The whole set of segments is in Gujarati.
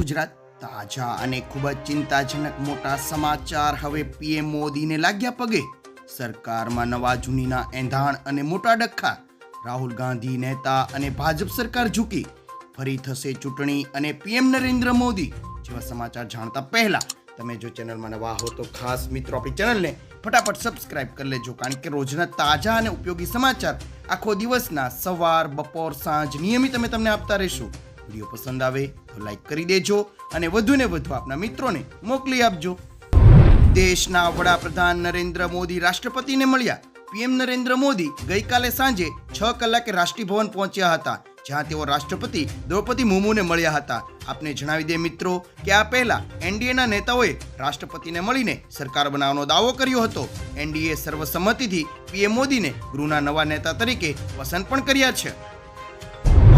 ગુજરાત તાજા અને ખૂબ જ ચિંતાજનક મોટા સમાચાર હવે પીએમ મોદીને લાગ્યા પગે. સરકારમાં નવા જૂનીના એંધાણ અને મોટા ડખ્ખા રાહુલ ગાંધી નેતા અને ભાજપ સરકાર ઝૂકી. ફરી થશે ચૂંટણી અને પીએમ નરેન્દ્ર મોદી. જેવા સમાચાર જાણતા પહેલા તમે જો ચેનલમાં નવા હો તો ખાસ મિત્રો આપણી ચેનલને ફટાફટ સબસ્ક્રાઇબ કરી લેજો, કારણ કે રોજના તાજા અને ઉપયોગી સમાચાર આખો દિવસના સવાર, બપોર, સાંજ નિયમિત અમે તમને આપતા રહીશું. વીડિયો પસંદ આવે તો લાઈક કરી દેજો અને વધુને વધુ આપના મિત્રોને મોકલી આપજો. દેશના વડાપ્રધાન નરેન્દ્ર મોદી રાષ્ટ્રપતિને મળ્યા. પીએમ નરેન્દ્ર મોદી ગઈકાલે સાંજે છ કલાકે રાષ્ટ્રીય ભવન પહોંચ્યા હતા, જ્યાં તેઓ રાષ્ટ્રપતિ દ્રૌપદી મુર્મુને મળ્યા હતા. આપને જણાવી દે મિત્રો કે આ પહેલા એનડીએના નેતાઓએ રાષ્ટ્રપતિને મળીને સરકાર બનાવવાનો દાવો કર્યો હતો. એનડીએ સર્વસંમતિથી પીએમ મોદીને ગૃહના નવા નેતા તરીકે પસંદ પણ કર્યા છે.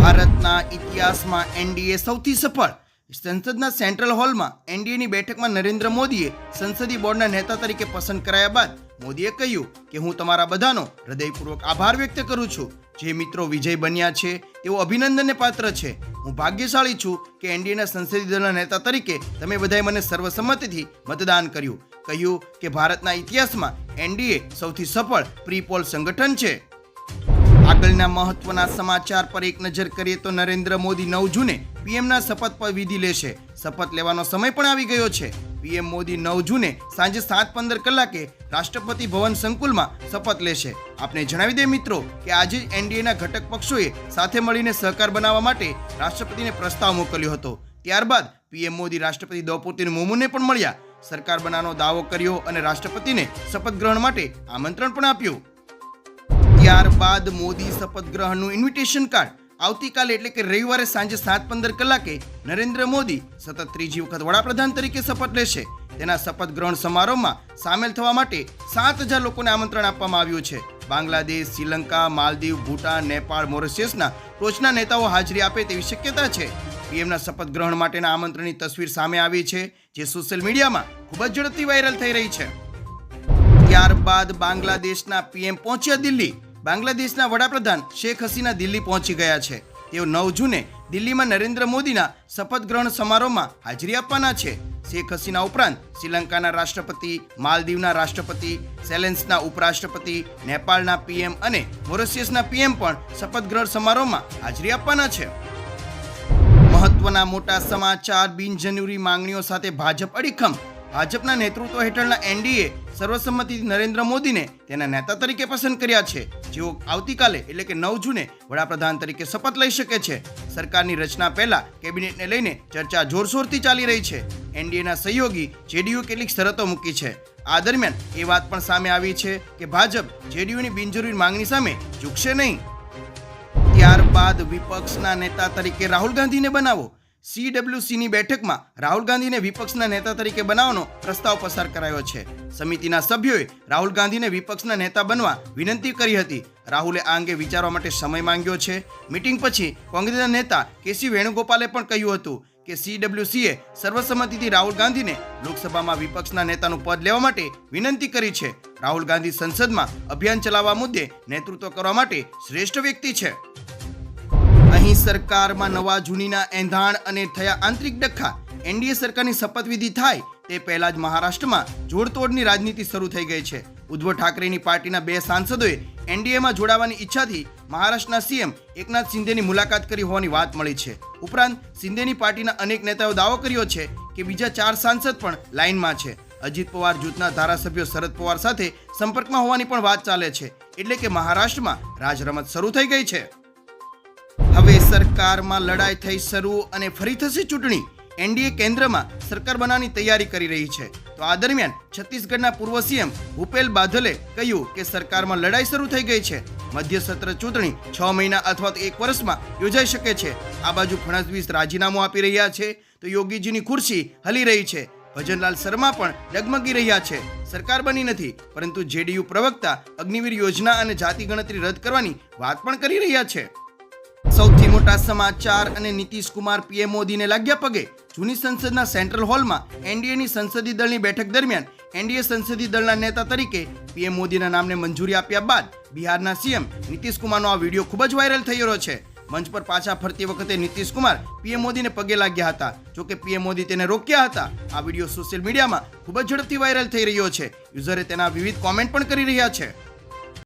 ભારતના ઇતિહાસમાં એનડીએ સૌથી સફળ. સંસદના સેન્ટ્રલ હોલમાં એનડીએની બેઠકમાં નરેન્દ્ર મોદીએ સંસદીય બોર્ડના નેતા તરીકે પસંદ કરાયા બાદ મોદીએ કહ્યું કે હું તમારા બધાનો હૃદયપૂર્વક આભાર વ્યક્ત કરું છું. જે મિત્રો વિજય બન્યા છે, તેઓ અભિનંદનને પાત્ર છે. હું ભાગ્યશાળી છું કે એનડીએના સંસદીય દળના નેતા તરીકે તમે બધાએ મને સર્વસંમતિથી મતદાન કર્યું. કહ્યું કે ભારતના ઇતિહાસમાં એનડીએ સૌથી સફળ પ્રી પોલ સંગઠન છે. આગળના મહત્વના સમાચાર પર એક નજર કરીએ તો નરેન્દ્ર મોદી નવ જૂને પીએમના શપથ પર વિધિ લેશે. શપથ લેવાનો સમય પણ આવી ગયો છે. પીએમ મોદી નવ જૂને સાંજે સાત પંદર કલાકે રાષ્ટ્રપતિ ભવન સંકુલમાં શપથ લેશે. આપને જણાવી દે મિત્રો કે આજે એનડીએના ઘટક પક્ષોએ સાથે મળીને સહકાર બનાવવા માટે રાષ્ટ્રપતિને પ્રસ્તાવ મોકલ્યો હતો. ત્યારબાદ પીએમ મોદી રાષ્ટ્રપતિ દ્રૌપદી મુર્મુને પણ મળ્યા. સરકાર બનાવવાનો દાવો કર્યો અને રાષ્ટ્રપતિને શપથ ગ્રહણ માટે આમંત્રણ પણ આપ્યું. ત્યારબાદ મોદી શપથ ગ્રહણનું ઇન્વિટેશન કાર્ડ આવતીકાલે એટલે કે રવિવારે સાંજે સાત પંદર કલાકે નરેન્દ્ર મોદી સતત ત્રીજી વખત વડાપ્રધાન તરીકે શપથ લેશે. તેના શપથ ગ્રહણ સમારોહમાં સામેલ થવા માટે સાત હજાર લોકોને આમંત્રણ આપવામાં આવ્યું છે. બાંગ્લાદેશ, શ્રીલંકા, માલદીવ, ભૂટાન, નેપાળ, મોરિશિયસના ટોચના નેતાઓ હાજરી આપે તેવી શક્યતા છે. પીએમના શપથ ગ્રહણ માટેના આમંત્રણની તસવીર સામે આવી છે, જે સોશિયલ મીડિયામાં ખૂબ જ ઝડપથી વાયરલ થઈ રહી છે. ત્યારબાદ બાંગ્લાદેશના પીએમ પહોંચ્યા દિલ્હી. બાંગ્લાદેશના વડાપ્રધાન શેખ હસીના દિલ્હી પહોંચી ગયા છે. તેઓ નવ જૂને દિલ્હીમાં નરેન્દ્ર મોદીના શપથ ગ્રહણ સમારોહમાં હાજરી આપવાના છે. શેખ હસીના ઉપરાંત શ્રીલંકાના રાષ્ટ્રપતિ, માલદીવના રાષ્ટ્રપતિ, સેલેન્સના ઉપરાષ્ટ્રપતિ, નેપાળના પીએમ અને મોરિશિયસના પીએમ પણ શપથ ગ્રહણ સમારોહમાં હાજરી આપવાના છે. મહત્વના મોટા સમાચાર, બિનજરૂરી માંગણીઓ સાથે ભાજપ અડીખમ ભાજપના નેતૃત્વ હેઠળના એનડીએ સર્વસંમતિથી નરેન્દ્ર મોદીને તેના નેતા તરીકે પસંદ કર્યા છે. જેઓ આવતીકાલે એટલે કે નવ જૂને વડાપ્રધાન તરીકે શપથ લઈ શકે છે. સરકારની રચના પહેલા કેબિનેટને લઈને ચર્ચા જોરશોરથી ચાલી રહી છે. એનડીએના સહયોગી જેડીયુ કેટલીક શરતો મૂકી છે. આ દરમિયાન એ વાત પણ સામે આવી છે કે ભાજપ જેડીયુની બિનજરૂરી માંગણી સામે ઝૂકશે નહીં. ત્યારબાદ વિપક્ષના નેતા તરીકે રાહુલ ગાંધીને બનાવો. સીડબ્લ્યુસીની બેઠકમાં રાહુલ ગાંધીને વિપક્ષના નેતા તરીકે બનાવવાનો પ્રસ્તાવ પસાર કરાયો છે. સમિતિના સભ્યોએ રાહુલ ગાંધીને વિપક્ષના નેતા બનવા વિનંતી કરી હતી. રાહુલે આ અંગે વિચારવા માટે સમય માંગ્યો છે. મિટિંગ પછી કોંગ્રેસના નેતા કેસી વેણુગોપાલે પણ કહ્યું હતું કે સીડબ્લ્યુસીએ સર્વસંમતિથી રાહુલ ગાંધીને લોકસભામાં વિપક્ષના નેતાનું પદ લેવા માટે વિનંતી કરી છે. રાહુલ ગાંધી સંસદમાં અભિયાન ચલાવવા મુદ્દે નેતૃત્વ કરવા માટે શ્રેષ્ઠ વ્યક્તિ છે. અહીં સરકારમાં નવા જૂનીના એંધાણ અને થયા આંતરિક ડખ્ખા એનડીએ સરકારની શપથવિધિ થાય તે પહેલા જ મહારાષ્ટ્રમાં જોડતોડની રાજનીતિ શરૂ થઈ ગઈ છે. ઉદ્ધવ ઠાકરેની પાર્ટીના બે સાંસદોએ એનડીએમાં જોડાવાની ઈચ્છાથી મહારાષ્ટ્રના સીએમ એકનાથ શિંદેની મુલાકાત કરી હોવાની વાત મળી છે. ઉપરાંત શિંદેની પાર્ટીના અનેક નેતાઓ દાવો કર્યો છે કે બીજા ચાર સાંસદ પણ લાઇનમાં છે. અજીત પવાર જૂથના ધારાસભ્યો શરદ પવાર સાથે સંપર્કમાં હોવાની પણ વાત ચાલે છે. એટલે કે મહારાષ્ટ્રમાં રાજરમત શરૂ થઈ ગઈ છે. હવે સરકારમાં લડાઈ થઈ શરૂ અને ફરી થશે ચૂંટણી. એનડીએ કેન્દ્રમાં સરકાર બનાવવાની તૈયારી કરી રહી છે. તો આ દરમિયાન છત્તીસગઢના પૂર્વ સીએમ ભૂપેલ બાદલે કહ્યું કે સરકારમાં લડાઈ શરૂ થઈ ગઈ છે. મધ્ય સત્ર ચૂંટણી છ મહિના અથવા તો એક વર્ષમાં યોજાઈ શકે છે. આ બાજુ ફડણવીસ રાજીનામું આપી રહ્યા છે. તો યોગીજીની ખુરશી હલી રહી છે. ભજનલાલ શર્મા પણ ડગમગી રહ્યા છે. સરકાર બની નથી, પરંતુ જેડીયુ પ્રવક્તા અગ્નિવીર યોજના અને જાતિ ગણતરી રદ કરવાની વાત પણ કરી રહ્યા છે. સૌથી મોટા સમાચાર અને નીતિશ કુમાર પીએમ મોદીને લાગ્યા પગે, જૂની સંસદના સેન્ટ્રલ હોલમાં એનડીએની સંસદીય દળની બેઠક દરમિયાન એનડીએ સંસદીય દળના નેતા તરીકે પીએમ મોદીના નામને મંજૂરી આપ્યા બાદ બિહારના સીએમ નીતિશ કુમારનો આ વીડિયો ખૂબ જ વાયરલ થઈ રહ્યો છે. મંચ પર પાછા ફરતી વખતે નીતિશ કુમાર પીએમ મોદીને પગે લાગ્યા હતા. જોકે પીએમ મોદી તેને રોક્યા હતા. આ વીડિયો સોશિયલ મીડિયામાં ખૂબ જ ઝડપથી વાયરલ થઈ રહ્યો છે. યુઝરે તેના વિવિધ કોમેન્ટ પણ કરી રહ્યા છે.